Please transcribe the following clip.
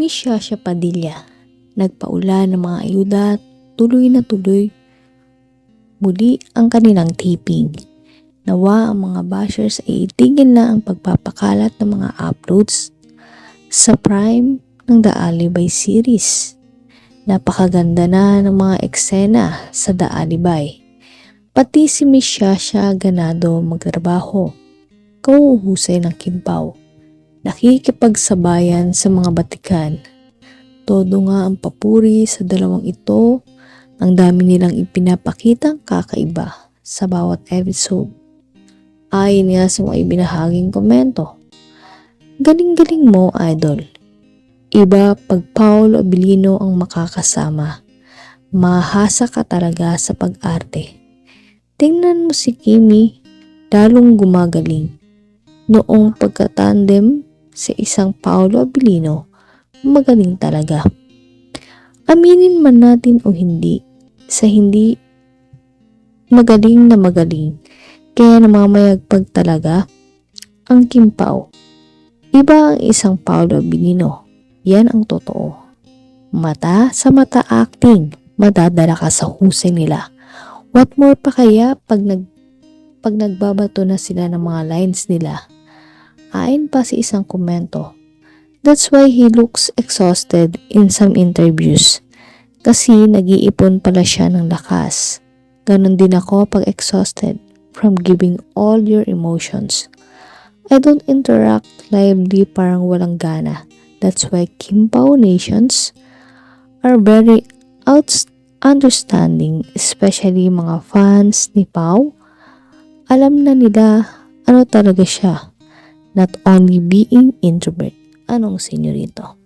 Miss Shasha Padilla, nagpaula ng mga ayuda, tuloy na tuloy muli ang kanilang taping. Nawa ang mga bashers ay itigil na ang pagpapakalat ng mga uploads sa Prime ng The Alibay series. Napakaganda na ng mga eksena sa The Alibay. Pati si Miss Shasha ganado magtrabaho. Kauhusay ng kimpaw. Nakikipagsabayan sa mga batikan. Todo nga ang papuri sa dalawang ito. Ang dami nilang ipinapakitang kakaiba sa bawat episode. Ayon nga sa mga ibinahaging komento. Galing-galing mo, idol. Iba pag Paul Abilino ang makakasama. Mahasa ka talaga sa pag-arte. Tingnan mo si Kimi, dalong gumagaling. Noong pagkatandem sa isang Paolo Abilino, magaling talaga. Aminin man natin o hindi, sa hindi magaling na magaling, kaya namamayagpag talaga ang Kimpaw. Iba ang isang Paolo Abilino, yan ang totoo. Mata sa mata acting, madadala ka sa husay nila. What more pa kaya pag nag pag nagbabato na sila ng mga lines nila? Ayon pa sa isang komento, That's why he looks exhausted in some interviews. Kasi nag-iipon pala siya ng lakas. Ganon din ako pag exhausted from giving all your emotions. I don't interact lively parang walang gana. That's why Kimpao Nations are very understanding, especially mga fans ni Pau. Alam na nila ano talaga siya, not only being introvert. Anong senyorito?